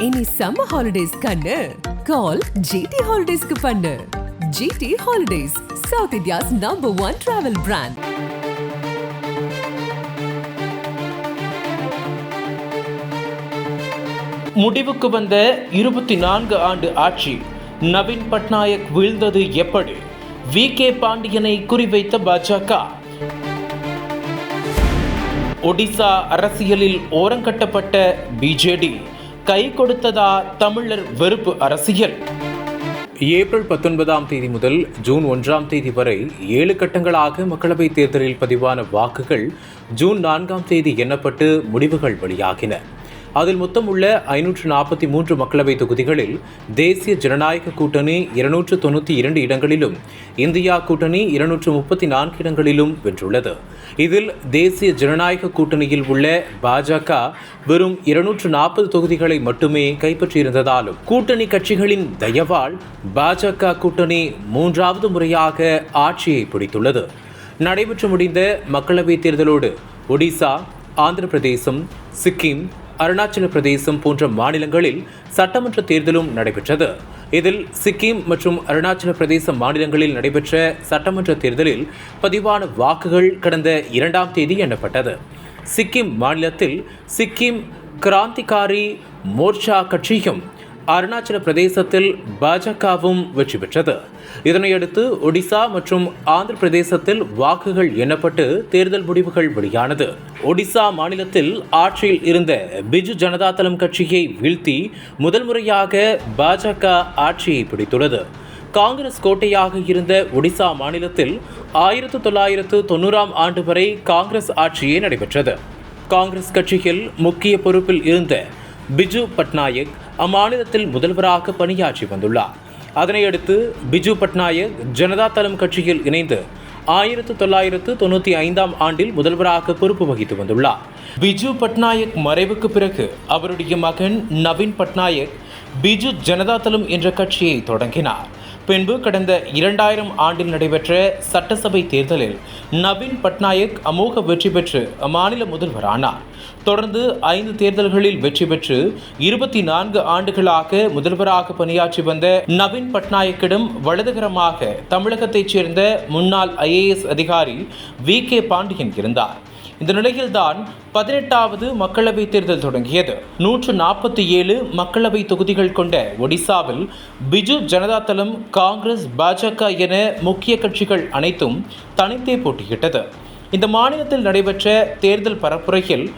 இனி summer holidays கண்ணு. கால் GT ஹாலிடேஸ்க்கு பண்ணு. GT holidays south India's number one travel brand முடிவுக்கு வந்த இருபத்தி நான்கு ஆண்டு ஆட்சி நவீன் பட்நாயக் வீழ்ந்தது எப்படி? வி. கே. பாண்டியனை குறிவைத்த பாஜக. ஒடிசா அரசியலில் ஓரங்கட்டப்பட்ட பிஜேடி கை கொடுத்ததா தமிழர் வெறுப்பு அரசியல்? ஏப்ரல் பத்தொன்பதாம் தேதி முதல் ஜூன் ஒன்றாம் தேதி வரை ஏழு கட்டங்களாக மக்களவைத் தேர்தலில் பதிவான வாக்குகள் ஜூன் நான்காம் தேதி எண்ணப்பட்டு முடிவுகள் வெளியாகின. அதில் மொத்தம் உள்ள ஐநூற்று நாற்பத்தி மூன்று மக்களவை தொகுதிகளில் தேசிய ஜனநாயக கூட்டணி இருநூற்று தொண்ணூற்றி இரண்டு இடங்களிலும் இந்தியா கூட்டணி இருநூற்று முப்பத்தி நான்கு இடங்களிலும் வென்றுள்ளது. இதில் தேசிய ஜனநாயக கூட்டணியில் உள்ள பாஜக வெறும் இருநூற்று நாற்பது தொகுதிகளை மட்டுமே கைப்பற்றியிருந்ததாலும் கூட்டணி கட்சிகளின் தயவால் பாஜக கூட்டணி மூன்றாவது முறையாக ஆட்சியை பிடித்துள்ளது. நடைபெற்று முடிந்த மக்களவைத் தேர்தலோடு ஒடிசா ஆந்திர பிரதேசம் சிக்கிம் அருணாச்சல பிரதேசம் போன்ற மாநிலங்களில் சட்டமன்ற தேர்தலும் நடைபெற்றது. இதில் சிக்கிம் மற்றும் அருணாச்சல பிரதேச மாநிலங்களில் நடைபெற்ற சட்டமன்ற தேர்தலில் பதிவான வாக்குகள் கடந்த இரண்டாம் தேதி எண்ணப்பட்டது. சிக்கிம் மாநிலத்தில் சிக்கிம் கிராந்திகாரி மோர்ச்சா கட்சியும் அருணாச்சல பிரதேசத்தில் பாஜகவும் வெற்றி பெற்றது. இதனையடுத்து ஒடிசா மற்றும் ஆந்திர பிரதேசத்தில் வாக்குகள் எண்ணப்பட்டு தேர்தல் முடிவுகள் வெளியானது. ஒடிசா மாநிலத்தில் ஆட்சியில் இருந்த பிஜு ஜனதா தளம் கட்சியை வீழ்த்தி முதல் முறையாக பாஜக ஆட்சியை பிடித்துள்ளது. காங்கிரஸ் கோட்டையாக இருந்த ஒடிசா மாநிலத்தில் ஆயிரத்து தொள்ளாயிரத்து தொண்ணூறாம் ஆண்டு வரை காங்கிரஸ் ஆட்சியே நடைபெற்றது. காங்கிரஸ் கட்சியில் முக்கிய பொறுப்பில் இருந்த பிஜு பட்நாயக் அம்மாநிலத்தில் முதல்வராக பணியாற்றி வந்துள்ளார். அதனையடுத்து பிஜு பட்நாயக் ஜனதா தளம் கட்சியில் இணைந்து ஆயிரத்து தொள்ளாயிரத்து தொண்ணூற்றி ஐந்தாம் ஆண்டில் முதல்வராக பொறுப்பு வகித்து வந்துள்ளார். பிஜு பட்நாயக் மறைவுக்கு பிறகு அவருடைய மகன் நவீன் பட்நாயக் பிஜு ஜனதாதளம் என்ற கட்சியை தொடங்கினார். பின்பு கடந்த இரண்டாயிரம் ஆண்டில் நடைபெற்ற சட்டசபை தேர்தலில் நவீன் பட்நாயக் அமோக வெற்றி பெற்று அம்மாநில முதல்வரானார் தொடர்ந்து ஐந்து தேர்தல்களில் வெற்றி பெற்று இருபத்தி நான்கு ஆண்டுகளாக முதல்வராக பணியாற்றி வந்த நவீன் பட்நாயக்கிடம் வலதுகரமாக தமிழகத்தைச் சேர்ந்த முன்னாள் ஐஏஎஸ் அதிகாரி வி கே பாண்டியன் இருந்தார். இந்த நிலையில்தான் பதினெட்டாவது மக்களவை தேர்தல் தொடங்கியது. நூற்று நாற்பத்தி ஏழு மக்களவை தொகுதிகள் கொண்ட ஒடிசாவில் பிஜு ஜனதா தளம் காங்கிரஸ் பாஜக என முக்கிய கட்சிகள் அனைத்தும் தனித்தே போட்டியிட்டது. இந்த மாநிலத்தில் நடைபெற்ற தேர்தல் பரப்புரையில்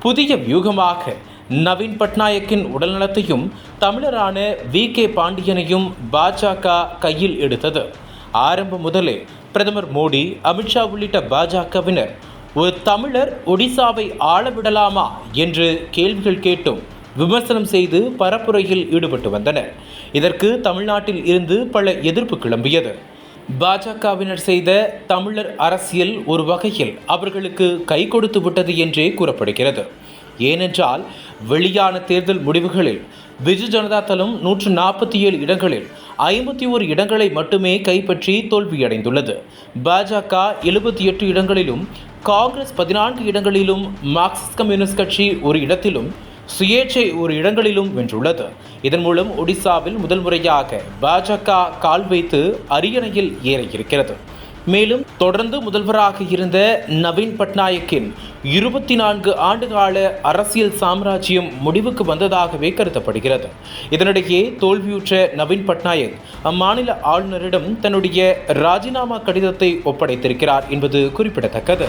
புதிய வியூகமாக நவீன் பட்நாயக்கின் உடல்நலத்தையும் தமிழரான வி. கே. பாண்டியனையும் பாஜக கையில் எடுத்தது. ஆரம்பம் முதலே பிரதமர் மோடி அமித்ஷா உள்ளிட்ட பாஜகவினர் ஒரு தமிழர் ஒடிசாவை ஆளவிடலாமா என்று கேள்விகள் கேட்டும் விமர்சனம் செய்து பரப்புரையில் ஈடுபட்டு வந்தனர். இதற்கு தமிழ்நாட்டில் இருந்து பல எதிர்ப்பு கிளம்பியது. பாஜகவினர் செய்த தமிழர் அரசியல் ஒரு வகையில் அவர்களுக்கு கை கொடுத்து விட்டது என்றே கூறப்படுகிறது. ஏனென்றால் வெளியான தேர்தல் முடிவுகளில் பிஜு ஜனதா தளம் நூற்று நாற்பத்தி ஏழு இடங்களில் ஐம்பத்தி ஓரு இடங்களை மட்டுமே கைப்பற்றி தோல்வியடைந்துள்ளது. பாஜக எழுபத்தி எட்டு இடங்களிலும் காங்கிரஸ் பதினான்கு இடங்களிலும் மார்க்சிஸ்ட் கம்யூனிஸ்ட் கட்சி ஒரு இடத்திலும் சுயேட்சை ஒரு இடங்களிலும் வென்றுள்ளது. இதன் மூலம் ஒடிசாவில் முதல் முறையாக பாஜக கால் வைத்து அரியணையில் ஏற இருக்கிறது மேலும் தொடர்ந்து முதல்வராக இருந்த நவீன் பட்நாயக்கின் இருபத்தி நான்கு ஆண்டுகால அரசியல் சாம்ராஜ்யம் முடிவுக்கு வந்ததாகவே கருதப்படுகிறது. இதனிடையே தோல்வியுற்ற நவீன் பட்நாயக் அம்மாநில ஆளுநரிடம் தன்னுடைய ராஜினாமா கடிதத்தை ஒப்படைத்திருக்கிறார் என்பது குறிப்பிடத்தக்கது.